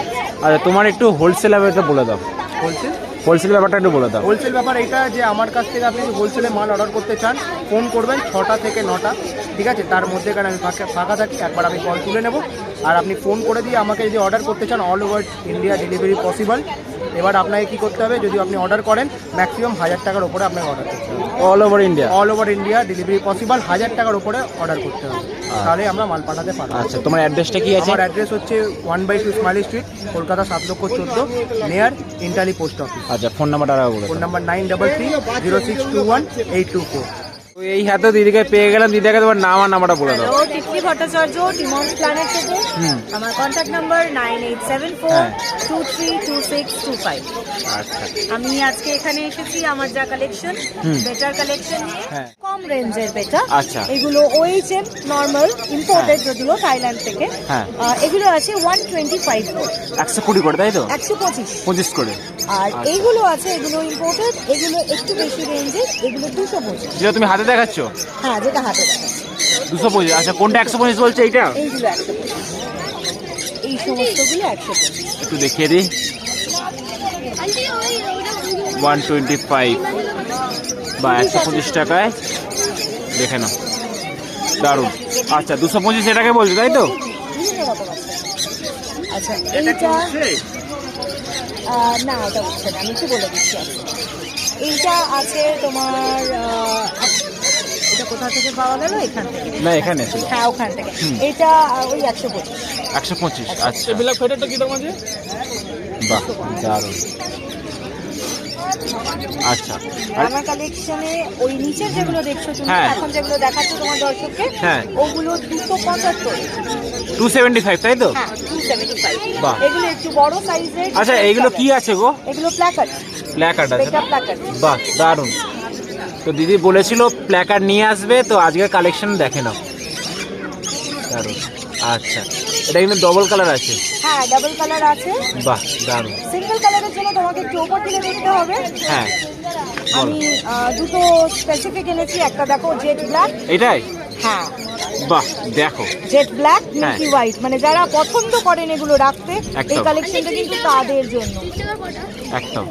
S2: আচ্ছা তোমার একটু হোলসেল ব্যাপারটা বলে দাও।
S4: হোলসেল
S2: হোলসেল ব্যাপারটা একটু বলে দাও।
S4: হোলসেল ব্যাপার এটা যে আমার কাছ থেকে আপনি হোলসেলে মাল অর্ডার করতে চান ফোন করবেন ছটা থেকে নটা ঠিক আছে? তার মধ্যে কারণ আমি ফাঁকা ফাঁকা থাকি একবার আমি কল তুলে নেব। আর আপনি ফোন করে দিয়ে আমাকে যদি অর্ডার করতে চান all over India delivery possible এবার আপনাকে কি করতে হবে যদি আপনি অর্ডার করেন ম্যাক্সিমাম হাজার টাকার উপরে আপনাকে অর্ডার করতে হবে।
S2: All over India
S4: all over India delivery possible হাজার টাকার উপরে অর্ডার করতে হবে। তাহলে আমরা মাল পাঠাতে পারব।
S2: আচ্ছা তোমার অ্যাড্রেসটা কি আছে?
S4: আমার অ্যাড্রেস হচ্ছে one by two smiley street Kolkata সাত লক্ষ চোদ্দ নিয়ার ইন্টালি পোস্ট অফিস
S2: আচ্ছা ফোন নাম্বারটা
S4: phone number nine double three zero six two one eight two four
S2: তো এই হাতে দিদিকে পেয়ে গেলাম। দিদিকে তোমার নাম আর নাম্বারটা বলে দাও।
S3: টিকলি ভট্টাচার্য টিমন্স প্ল্যানেট থেকে। আমার contact number nine eight seven four. Two three two six two five
S2: আচ্ছা।
S3: আমি আজকে এখানে এসেছি আমার যা কালেকশন বেটার কালেকশন নিয়ে।
S2: হ্যাঁ।
S3: কম রেঞ্জের বেটা
S2: আচ্ছা।
S3: এগুলো ওএইচএম নর্মাল ইম্পোর্টেড যদিও থাইল্যান্ড থেকে।
S2: হ্যাঁ।
S3: এগুলো আছে ওয়ান টোয়েন্টি ফাইভ
S2: একশো কুড়ি করে তাই তো?
S3: একশো পঁচিশ।
S2: পঁচিশ করে।
S3: আর
S2: আচ্ছা।
S3: এইগুলো আছে এগুলো ইম্পোর্টেড এগুলো একটু বেশি রেঞ্জের এগুলো দুশো পঁচিশ।
S2: যেটা তুমি হাতে দেখাচ্ছ?
S3: হ্যাঁ যেটা হাতে দেখাচ্ছি।
S2: দুশো পঁচিশ। আচ্ছা কোনটা একশো পঁচিশ বলছে? এইটা?
S3: এইগুলো একশো পঁচিশ। এই সমস্তগুলো একশো পঁচিশ।
S2: একটু দেখিয়ে দিই। ওয়ান টোয়েন্টি ফাইভ বা একশো পঁচিশ টাকায় দেখে নাও। দারুণ। আচ্ছা দুশো পঁচিশ এটাকে বলছো তাই তো?
S3: আচ্ছা এইটা না এটা হচ্ছে না আমি একটু বলে দিচ্ছি। এইটা আছে তোমার এটা কোথা থেকে পাওয়া গেল? এখান থেকে।
S2: না এখানে ছিল।
S3: হ্যাঁ ওখান থেকে। এটা ওই একশো পঁচিশ।
S2: একশো পঁচিশ আচ্ছা। বাহ দারুণ। আচ্ছা। আর
S3: আমার কালেকশনে ওই নিচের যেগুলো দেখছ তুমি
S2: হ্যাঁ।
S3: এখন যেগুলো দেখাচ্ছ তোমার দর্শককে
S2: হ্যাঁ।
S3: ওগুলো দুশো পঁচাত্তর।
S2: টু সেভেন্টি ফাইভ তাই তো? বাহ।
S3: এগুলো একটু বড় সাইজের
S2: আচ্ছা এইগুলো কি আছে গো?
S3: এগুলো প্ল্যাকার্ড
S2: প্ল্যাকার্ড আছে
S3: প্ল্যাকার্ড
S2: বাহ দারুণ। তো দিদি বলেছিল প্ল্যাকার নিয়ে আসবে তো আজকের কালেকশন দেখে নাও। দারুণ। আচ্ছা এটা কিন্তু ডবল কালার আছে।
S3: হ্যাঁ ডাবল কালার আছে।
S2: বাহ দারুণ।
S3: সিঙ্গেল কালারের জন্য তোমাকে একটু ওপর দিকে দেখতে হবে।
S2: হ্যাঁ
S3: আমি দুটো স্পেসিফিক এনেছি একটা দেখো জেট ব্ল্যাক
S2: এটাই?
S3: হ্যাঁ।
S2: বাহ দেখো।
S3: Jet black. মিল্কি হোয়াইট মানে যারা পছন্দ করেন এগুলো রাখতে এই। কালেকশনটা কিন্তু তাদের জন্য।
S2: একদম।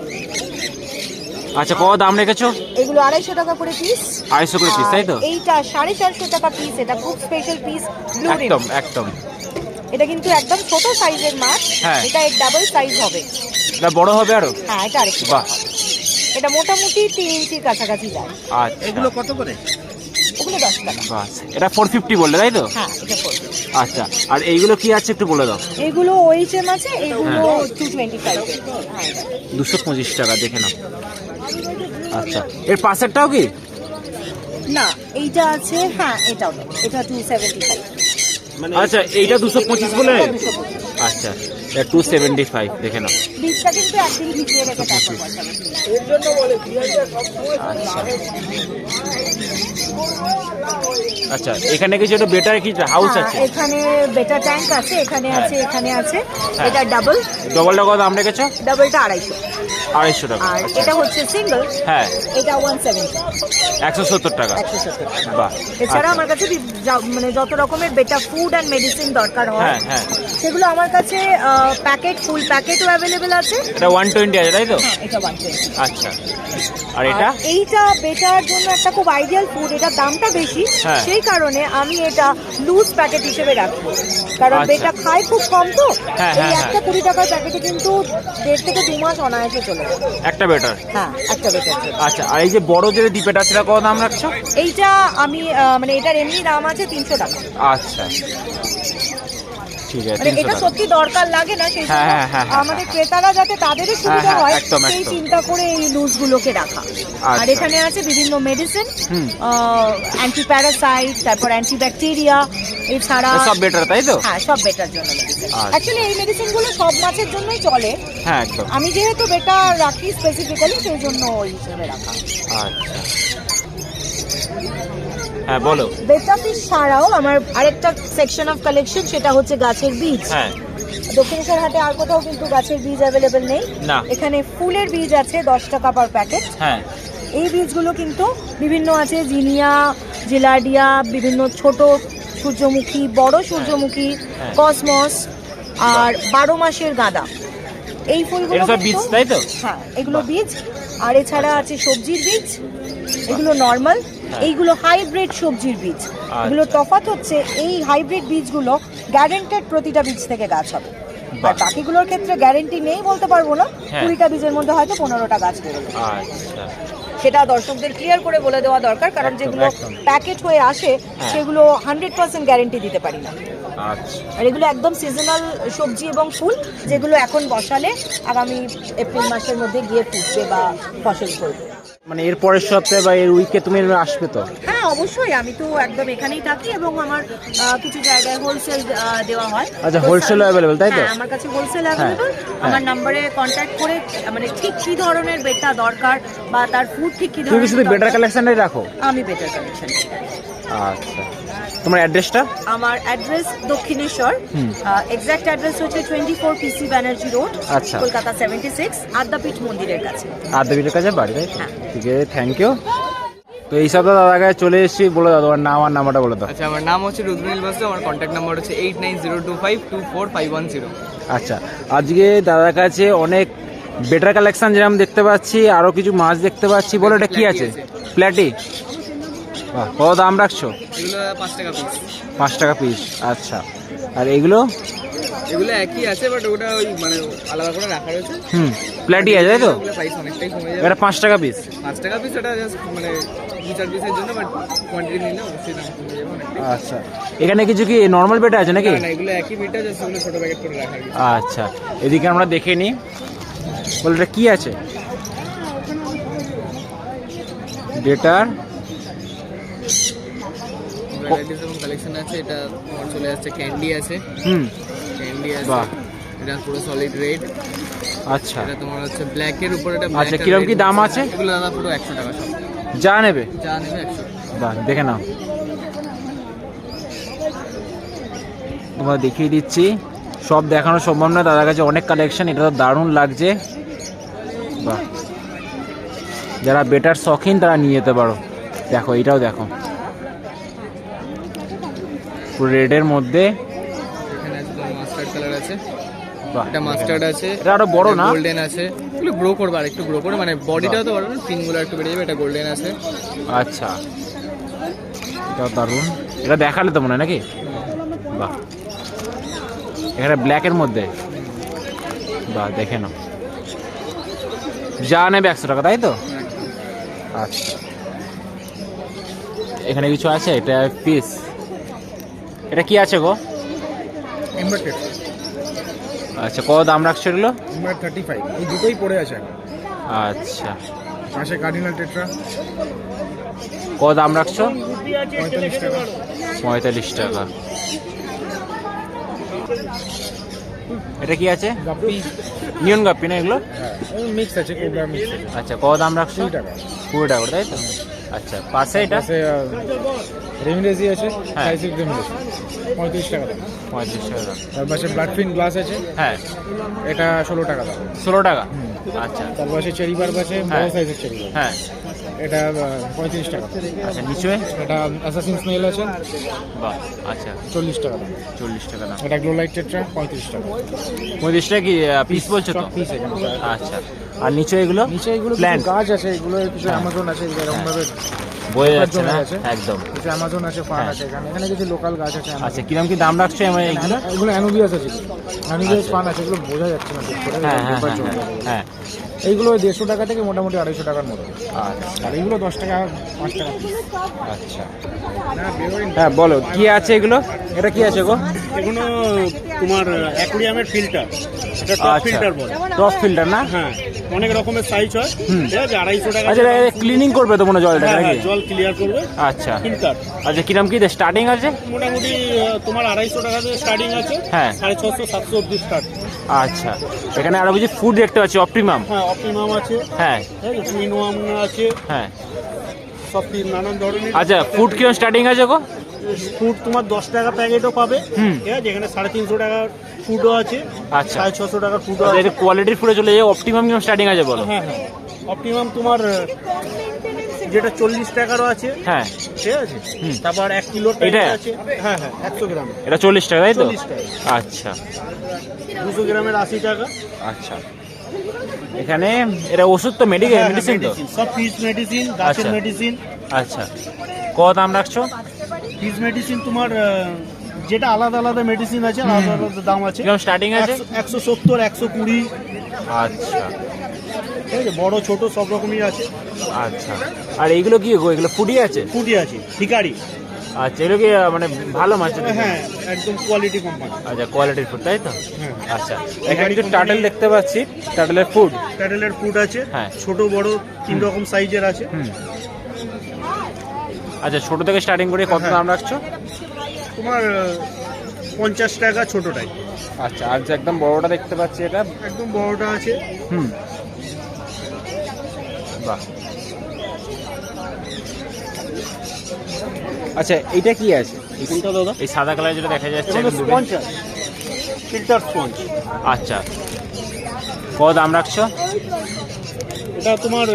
S2: আচ্ছা কত দাম রেখেছো?
S3: এগুলো আড়াইশো টাকা করে পিস
S2: আড়াইশো করে পিস তাই তো?
S3: এইটা সাড়ে চারশো টাকা পিস এটা খুব স্পেশাল পিস ব্লু
S2: একদম একদম।
S3: এটা কিন্তু একদম ছোট সাইজের মাছ
S2: হ্যাঁ।
S3: এটা এর ডাবল সাইজ হবে।
S2: এটা বড় হবে আরও?
S3: হ্যাঁ এটা আরেকটু
S2: বাহ।
S3: এটা মোটামুটি তিন ইঞ্চির কাছাকাছি যায়।
S2: আচ্ছা। এগুলো কত করে?
S3: ওগুলো দশ টাকা।
S2: বাস এটা ফোর ফিফটি বললে তাই তো?
S3: হ্যাঁ এটা পড়বে
S2: আচ্ছা আর এইগুলো কি আছে একটু বলে দাও?
S3: এগুলো ওইচএম আছে এগুলো টু টোয়েন্টি ফাইভ
S2: দুশো পঁচিশ টাকা দেখে নাও। আচ্ছা। এর পাশেরটাও কি?
S3: না এইটা আছে হ্যাঁ এটাও এটা টু সেভেন্টি ফাইভ
S2: আচ্ছা এইটা দুশো পঁচিশ বলে? আচ্ছা এটা টু সেভেন্টি ফাইভ দেখে নাও।
S3: বীজটা
S2: আচ্ছা এখানে কিছু একটা বেটার কি হাউস
S3: হ্যাঁ,
S2: আছে?
S3: এখানে বেটার ট্যাঙ্ক আছে এখানে। আছে এখানে আছে।
S2: হ্যাঁ।
S3: এটা ডাবল
S2: ডবলটা কত দাম রেখেছো?
S3: ডাবলটা আড়াইশো।
S2: আড়াইশো টাকা
S3: আর
S2: আচ্ছা।
S3: এটা হচ্ছে সিঙ্গেল
S2: হ্যাঁ।
S3: এটা ওয়ান সেভেন্টি
S2: একশো সত্তর টাকা।
S3: একশো সত্তর
S2: বাহ
S3: এছাড়া
S2: আচ্ছা।
S3: আমার কাছে মানে যত রকমের বেটা ফুড অ্যান্ড মেডিসিন দরকার হয়
S2: হ্যাঁ হ্যাঁ।
S3: সেগুলো আমার কাছে প্যাকেট ফুল প্যাকেটও অ্যাভেলেবেল আছে।
S2: এটা ওয়ান টোয়েন্টি আছে তাই তো?
S3: হ্যাঁ এটা ওয়ান টোয়েন্টি
S2: আচ্ছা। আর এটা?
S3: এইটা বেটার জন্য একটা খুব আইডিয়াল ফুড এটা দামটা বেশি
S2: হ্যাঁ।
S3: সেই কারণে আমি এটা লুজ প্যাকেট হিসেবে রাখি। কারণ
S2: এটা
S3: খাই খায় খুব কম তো।
S2: হ্যাঁ,
S3: এই
S2: হ্যাঁ,
S3: একটা কুড়ি টাকার প্যাকেটে কিন্তু দেড় থেকে দু মাস অনায়াসে চলে
S2: একটা বেটার
S3: হ্যাঁ একটা বেটার
S2: আচ্ছা আর এই যে বড় যে ডিপেটা সেটা কত দাম রাখছো?
S3: এইটা আমি মানে এটার এমনি দাম আছে তিনশো টাকা।
S2: আচ্ছা।
S3: মানে এটা সত্যি দরকার লাগে না সেই
S2: হ্যাঁ,
S3: জন্য
S2: হ্যাঁ, হ্যাঁ,
S3: আমাদের ক্রেতারা যাতে তাদেরও সুবিধা
S2: হ্যাঁ,
S3: সেই চিন্তা করে এই লুজ গুলোকে রাখা। আর
S2: আচ্ছা।
S3: এখানে আছে বিভিন্ন মেডিসিন
S2: হুম।
S3: অ্যান্টি প্যারাসাইট তারপর অ্যান্টি ব্যাকটেরিয়া এছাড়া
S2: সব বেটার তাই তো?
S3: হ্যাঁ সব বেটার জন্য
S2: আচ্ছা।
S3: অ্যাকচুয়ালি এই মেডিসিনগুলো সব মাছের জন্যই চলে।
S2: হ্যাঁ একদম।
S3: আমি যেহেতু বেটা রাখি স্পেসিফিক্যালি সেই জন্য ওই হিসেবে রাখা।
S2: আচ্ছা। হ্যাঁ বলো।
S3: বেটা ফিশ ছাড়াও আমার আরেকটা সেকশন অফ কালেকশন সেটা হচ্ছে গাছের বীজ।
S2: হ্যাঁ।
S3: দক্ষিণেশ্বর হাটে আর কোথাও কিন্তু গাছের বীজ অ্যাভেলেবেল নেই।
S2: না।
S3: এখানে ফুলের বীজ আছে দশ টাকা পার প্যাকেট
S2: হ্যাঁ।
S3: এই বীজগুলো কিন্তু বিভিন্ন আছে জিনিয়া জিলাডিয়া বিভিন্ন ছোট সূর্যমুখী বড় সূর্যমুখী
S2: হ্যাঁ।
S3: কসমস আর বারো মাসের গাঁদা। এই ফুলগুলো
S2: বীজ তাই তো?
S3: হ্যাঁ এগুলো বীজ। আর এছাড়া আছে সবজির বীজ। এগুলো নর্মাল
S2: হ্যাঁ।
S3: এইগুলো হাইব্রিড সবজির বীজ। এগুলো তফাৎ হচ্ছে এই হাইব্রিড বীজগুলো গ্যারেন্টেড প্রতিটা বীজ থেকে গাছ হবে। আর বাকিগুলোর ক্ষেত্রে গ্যারেন্টি নেই বলতে পারব না।
S2: হ্যাঁ।
S3: কুড়িটা বীজের মধ্যে হয়তো পনেরোটা গাছ বেরোবে।
S2: আচ্ছা।
S3: সেটা দর্শকদের ক্লিয়ার করে বলে দেওয়া দরকার কারণ যেগুলো প্যাকেট হয়ে আসে
S2: হ্যাঁ।
S3: সেগুলো হান্ড্রেড পার্সেন্ট গ্যারেন্টি দিতে পারি না।
S2: আচ্ছা।
S3: আর এগুলো একদম সিজনাল সবজি এবং ফুল যেগুলো এখন বসালে আগামী এপ্রিল মাসের মধ্যে গিয়ে ফুটবে বা ফসল করবে।
S2: মানে এর পরের সপ্তাহে বা এর উইকে তুমি আসবে তো?
S3: হ্যাঁ অবশ্যই। আমি তো একদম এখানেই থাকি এবং আমার কিছু জায়গায় হোলসেল দেওয়া হয়।
S2: আচ্ছা, হোলসেল অ্যাভেলেবল তাই তো?
S3: হ্যাঁ, আমার কাছে হোলসেল অ্যাভেলেবল আমার নম্বরে কন্ট্যাক্ট করে মানে ঠিক কি ধরনের বেটা দরকার বা তার ফুড ঠিক কি ধরনের তুমি
S2: শুধু বেটার
S3: কালেকশনই
S2: কালেকশনটাই রাখো?
S3: আমি বেটার কালেকশন
S2: আচ্ছা। তোমার অ্যাড্রেসটা?
S3: আমার অ্যাড্রেস দক্ষিণেশ্বর।
S2: হুম।
S3: এক্সাক্ট অ্যাড্রেস হচ্ছে twenty four PC Banerjee road
S2: আচ্ছা।
S3: কলকাতা সেভেন্টি সিক্স আদ্যাপীঠ মন্দিরের কাছে।
S2: আদ্যাপীঠের কাছে বাড়ি তাই
S3: হ্যাঁ।
S2: ঠিক আছে থ্যাংক ইউ তো এই সপ্তাহে দাদার কাছে চলে এসেছি বলে দাও তোমার নাম আর নাম্বারটা বলে দাও।
S1: আচ্ছা আমার নাম হচ্ছে রুদ্রনীল বসু আমার কন্ট্যাক্ট নাম্বার হচ্ছে eight nine zero two five two four five one zero
S2: আচ্ছা আজকে দাদার কাছে অনেক বেটার কালেকশন যেরকম দেখতে পাচ্ছি আরও কিছু মাছ দেখতে পাচ্ছি বলে এটা কি আছে? প্ল্যাটি কত দাম রাখছো?
S1: পাঁচ টাকা পিস
S2: পাঁচ টাকা পিস আচ্ছা। আর এগুলো?
S1: এগুলো একই আছে বাট ওটা ওই মানে আলাদা করে রাখা রয়েছে।
S2: হুম আছে তাই তো?
S1: প্রাইস অনেকটাই কমে যাবে।
S2: এটা পাঁচ টাকা পিস
S1: পাঁচ টাকা পিস ওটা জাস্ট মানে দু চার পিসের জন্য বাট কোয়ান্টিটি নিলে অবশ্যই দাম কমে যাবে
S2: আচ্ছা। এখানে কিছু কি নর্মাল বেটা আছে নাকি?
S1: না না এগুলো একই মিটার জাস্ট ওগুলো ছোটো প্যাকেট করে রাখা
S2: আচ্ছা। এদিকে আমরা দেখে নিই। বলে এটা কি আছে? ডেটার
S1: ভ্যারাইটিস এবং কালেকশন আছে এটা তোমার চলে আসছে ক্যান্ডি আছে।
S2: হুম।
S1: ক্যান্ডি আছে।
S2: বাহ।
S1: এটা পুরো সলিড রেড
S2: আচ্ছা।
S1: এটা তোমার হচ্ছে ব্ল্যাক এর উপর এটা
S2: আচ্ছা, কীরকম কি দাম আছে?
S1: এগুলো দাদা পুরো একশো টাকা সব।
S2: যা নেবে।
S1: যা নেবে একশো।
S2: বাহ দেখে নাও। তোমরা দেখিয়ে দিচ্ছি। সব দেখানো সম্ভব না দাদার কাছে অনেক কালেকশন এটা তো দারুণ লাগছে। বাহ। যারা বেটার শখিন তারা নিয়ে যেতে পারো। দেখো এটাও দেখো। রেডের মধ্যে।
S1: এখানে মাস্টার্ড কালার আছে।
S2: বাহ।
S1: এটা মাস্টার্ড আছে।
S2: এটা আরও বড় না?
S1: গোল্ডেন আছে। এগুলো গ্রো করবে আর একটু গ্রো করে মানে বডিটাও তো বড় না পিনগুলো একটু বেড়ে যাবে এটা গোল্ডেন আছে।
S2: আচ্ছা। দারুণ। এটা দেখালে তো মনে হয় নাকি? বাহ। এখানে ব্ল্যাকের মধ্যে। বাহ দেখে নাও। যা নেবে একশো টাকা তাই তো? আচ্ছা। এখানে কিছু আছে? এটা পিস এটা কি আছে গো?
S4: টেট্রা
S2: আচ্ছা কত দাম রাখছো এগুলো?
S4: থার্টি ফাইভ এই দুটোই পড়ে আছে
S2: আচ্ছা।
S4: পাশে কার্ডিনাল টেট্রা
S2: কত দাম রাখছো?
S4: পঁয়তাল্লিশ টাকা।
S2: পঁয়তাল্লিশ টাকা। এটা কি আছে? নিয়ন গাপ্পি না এগুলো?
S4: হ্যাঁ মিক্স আছে কোবরা মিক্স
S2: আচ্ছা কত দাম রাখছো?
S4: কুড়ি টাকা।
S2: কুড়ি টাকা তাই তো? আচ্ছা পাশে এটা?
S4: পাশে রেমিডেসি আছে
S2: হ্যাঁ।
S4: সাইসিক রেমিডেসি। পঁয়ত্রিশ টাকা দাম।
S2: পঁয়ত্রিশ টাকা দাম।
S4: তার পাশে ব্লাড ফিন গ্লাস আছে।
S2: হ্যাঁ।
S4: এটা ষোলো টাকা দাম।
S2: ষোলো টাকা? আচ্ছা।
S4: তার পাশে চেরি বার আছে বড়
S2: হ্যাঁ।
S4: সাইজের চেরি বার।
S2: হ্যাঁ।
S4: এটা পঁয়ত্রিশ টাকা
S2: আচ্ছা নিচে?
S4: এটা অ্যাসাসিন স্মেল আছে।
S2: বাহ আচ্ছা।
S4: চল্লিশ টাকা দাম।
S2: চল্লিশ টাকা দাম।
S4: এটা গ্লোলাইট টেট্রা পঁয়ত্রিশ টাকা।
S2: পঁয়ত্রিশ টাকা কি পিস বলছো তো?
S4: পিস
S2: আচ্ছা। আর নিচে এগুলো
S4: নিচে এগুলো
S2: প্ল্যান্ট
S4: গাছ আছে এগুলো কিছু
S2: হ্যাঁ।
S4: অ্যামাজন আছে এরকম ভাবে
S2: বোঝা যাচ্ছে না? একদম।
S4: কিছু অ্যামাজন আছে ফার্ম
S2: হ্যাঁ।
S4: আছে এখানে। এখানে কিছু লোকাল গাছ আছে
S2: আচ্ছা কিরম কি দাম রাখছো আমার এইগুলো
S4: এগুলো? অ্যানুবিয়াস আছে। অ্যানুবিয়াস
S2: আচ্ছা।
S4: ফান আছে এগুলো বোঝা যাচ্ছে না ঠিক করে।
S2: হ্যাঁ হ্যাঁ হ্যাঁ হ্যাঁ। হ্যাঁ।
S4: এইগুলো দেড়শো টাকা থেকে মোটামুটি আড়াইশো টাকার মতো।
S2: আচ্ছা।
S4: আর এইগুলো দশ টাকা পাঁচ টাকা।
S2: আচ্ছা। হ্যাঁ বলো কি আছে এগুলো? এটা কি আছে গো?
S5: এগুলো তোমার অ্যাকুরিয়ামের ফিল্টার এটা টপ
S2: আচ্ছা।
S5: ফিল্টার বলে।
S2: টপ ফিল্টার না?
S5: হ্যাঁ। অনেক রকমের সাইজ হয়। ঠিক আছে আড়াইশো টাকা
S2: আচ্ছা ক্লিনিং করবে তো মনে জলটা
S5: হ্যাঁ, হ্যাঁ,
S2: নাকি?
S5: জল ক্লিয়ার করবে।
S2: আচ্ছা।
S5: ফিল্টার
S2: আচ্ছা কিরম কি? স্টার্টিং আছে?
S5: মোটামুটি তোমার আড়াইশো টাকা থেকে স্টার্টিং আছে।
S2: হ্যাঁ।
S5: সাড়ে ছশো সাতশো অব্দি স্টার্ট
S2: আচ্ছা। এখানে আরও কিছু ফুড দেখতে পাচ্ছি অপটিমাম
S5: হ্যাঁ অপটিমাম আছে।
S2: হ্যাঁ।
S5: ঠিক আছে
S2: হ্যাঁ।
S5: সব নানান ধরনের।
S2: আচ্ছা ফুড কিরম স্টার্টিং আছে গো?
S5: ফুড তোমার দশ টাকা প্যাকেটও পাবে
S2: হুম।
S5: ঠিক আছে? এখানে সাড়ে তিনশো টাকার ফুডও আছে
S2: আচ্ছা।
S5: সাড়ে ছশো টাকার ফুডও
S2: আচ্ছা
S5: আছে।
S2: এটা কোয়ালিটির ফুডে চলে যায় অপটিমাম স্টার্টিং আছে বলো।
S5: হ্যাঁ হ্যাঁ। অপটিমাম তোমার যেটা চল্লিশ টাকারও আছে
S2: হ্যাঁ।
S5: ঠিক আছে? তারপর এক কিলো
S2: এটা?
S5: আছে। হ্যাঁ হ্যাঁ। একশো গ্রাম।
S2: এটা চল্লিশ টাকা তাই তো? আচ্ছা।
S5: দুশো গ্রামের আশি টাকা।
S2: আচ্ছা। এখানে এটা ওষুধ তো মেডিকেল
S5: হ্যাঁ,
S2: মেডিসিন তো?
S5: সব ফিস মেডিসিন গাছের
S2: আচ্ছা।
S5: মেডিসিন
S2: আচ্ছা। কত দাম রাখছো?
S5: ফিস মেডিসিন তোমার যেটা আলাদা আলাদা মেডিসিন আছে আলাদা আলাদা দাম আছে।
S2: স্টার্টিং আছে?
S5: একশো- সত্তর একশো কুড়ি।
S2: আচ্ছা।
S5: ঠিক আছে বড় ছোট সব রকমই আছে।
S2: আচ্ছা। আর এইগুলো কি গো এগুলো ফুডি আছে?
S5: ফুডি আছে শিকারি
S2: আচ্ছা এগুলো কি মানে ভালো মাছ
S5: হ্যাঁ একদম কোয়ালিটি কোম্পানি
S2: আচ্ছা কোয়ালিটির ফুড তাই তো?
S5: হ্যাঁ।
S2: আচ্ছা এখানে কিছু টাটেল দেখতে পাচ্ছি টাটেলের ফুড
S5: প্যাডেলের ফুড আছে
S2: হ্যাঁ।
S5: ছোট বড় তিন রকম সাইজের আছে।
S2: হুম। আচ্ছা ছোট থেকে স্টার্টিং করে কত। দাম রাখছো?
S5: তোমার পঞ্চাশ টাকা ছোটটাই।
S2: আচ্ছা আর যে একদম বড়টা দেখতে পাচ্ছি এটা?
S5: একদম বড়টা আছে।
S2: হুম। বাহ। আচ্ছা এটা কি আছে?
S5: কোনটা দাদা?
S2: এই সাদা কালার যেটা দেখা যাচ্ছে
S5: ফিল্টার স্পঞ্জ।
S2: আচ্ছা। কত দাম রাখছো?
S5: এটা তোমার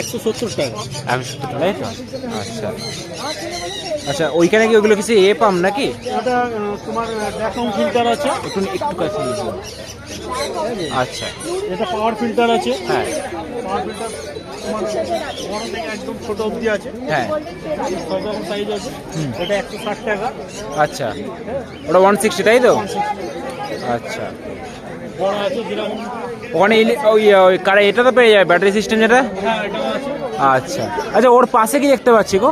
S5: একশো সত্তর টাকা।
S2: একশো সত্তর টাকা, তাই তো? আচ্ছা। আচ্ছা ওইখানে কি ওগুলো কিছু এ পাম নাকি?
S5: এটা তোমার ড্যাকন ফিল্টার আছে।
S2: একটু একটু কাছে আচ্ছা।
S5: এটা পাওয়ার ফিল্টার আছে।
S2: হ্যাঁ।
S5: পাওয়ার ফিল্টার তোমার বড় থেকে একদম ছোট অবধি আছে।
S2: হ্যাঁ।
S5: সব রকম সাইজ আছে এটা একশো ষাট টাকা।
S2: আচ্ছা। ওটা ওয়ান সিক্সটি তাই তো? আচ্ছা।
S5: বড় আছে যেরকম
S2: ওখানে ওই কারে এটা তো পেয়ে যাবে ব্যাটারি সিস্টেম যেটা?
S5: হ্যাঁ
S2: আচ্ছা। আচ্ছা ওর পাশে কি দেখতে পাচ্ছি গো?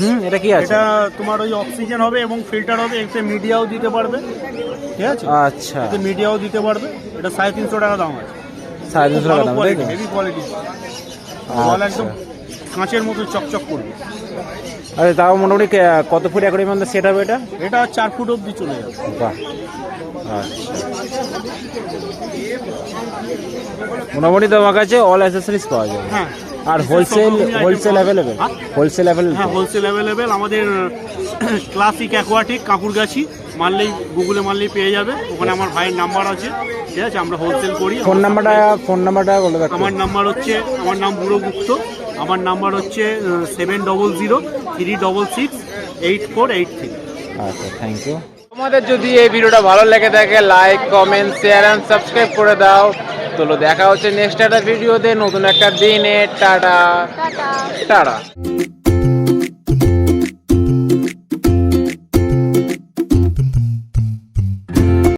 S2: হুম এটা কি আছে?
S5: এটা তোমার ওই অক্সিজেন হবে এবং ফিল্টার হবে এতে মিডিয়াও দিতে পারবে। ঠিক আছে?
S2: আচ্ছা।
S5: এতে মিডিয়াও দিতে পারবে। এটা সাড়ে তিনশো টাকা দাম আছে।
S2: সাড়ে তিনশো টাকা দাম তাই
S5: হেভি কোয়ালিটি জল
S2: আচ্ছা।
S5: একদম কাঁচের মতো চকচক করবে।
S2: আচ্ছা তাও মোটামুটি কত ফুট একরের মধ্যে সেট হবে এটা?
S5: এটা চার ফুট অবধি চলে যাবে।
S2: বাহ। আচ্ছা। মোটামুটি তোমার কাছে অল অ্যাসেসরিজ পাওয়া যাবে।
S5: হ্যাঁ।
S2: আর হোলসেল হোলসেল অ্যাভেলেবেল
S5: হ্যাঁ?
S2: হোলসেল অ্যাভেলেবেল
S5: হ্যাঁ হোলসেল অ্যাভেলেবেল আমাদের ক্লাসিক অ্যাকোয়াটিক কাকুরগাছি। মারলেই গুগলে মারলেই পেয়ে যাবে। ওখানে আমার ভাইয়ের নাম্বার আছে। ঠিক আছে আমরা হোলসেল করি।
S2: ফোন নাম্বারটা ফোন নাম্বারটা বলে রাখো।
S5: আমার নাম্বার হচ্ছে আমার নাম বুড়ো গুপ্ত। আমার নাম্বার হচ্ছে seven double zero three double six eight four eight three
S2: আচ্ছা থ্যাংক ইউ তোমাদের যদি এই ভিডিওটা ভালো লেগে থাকে like comment share and subscribe করে দাও। তো দেখা হচ্ছে নেক্সট একটা ভিডিওতে নতুন একটা দিনে। টাটা। টাটা।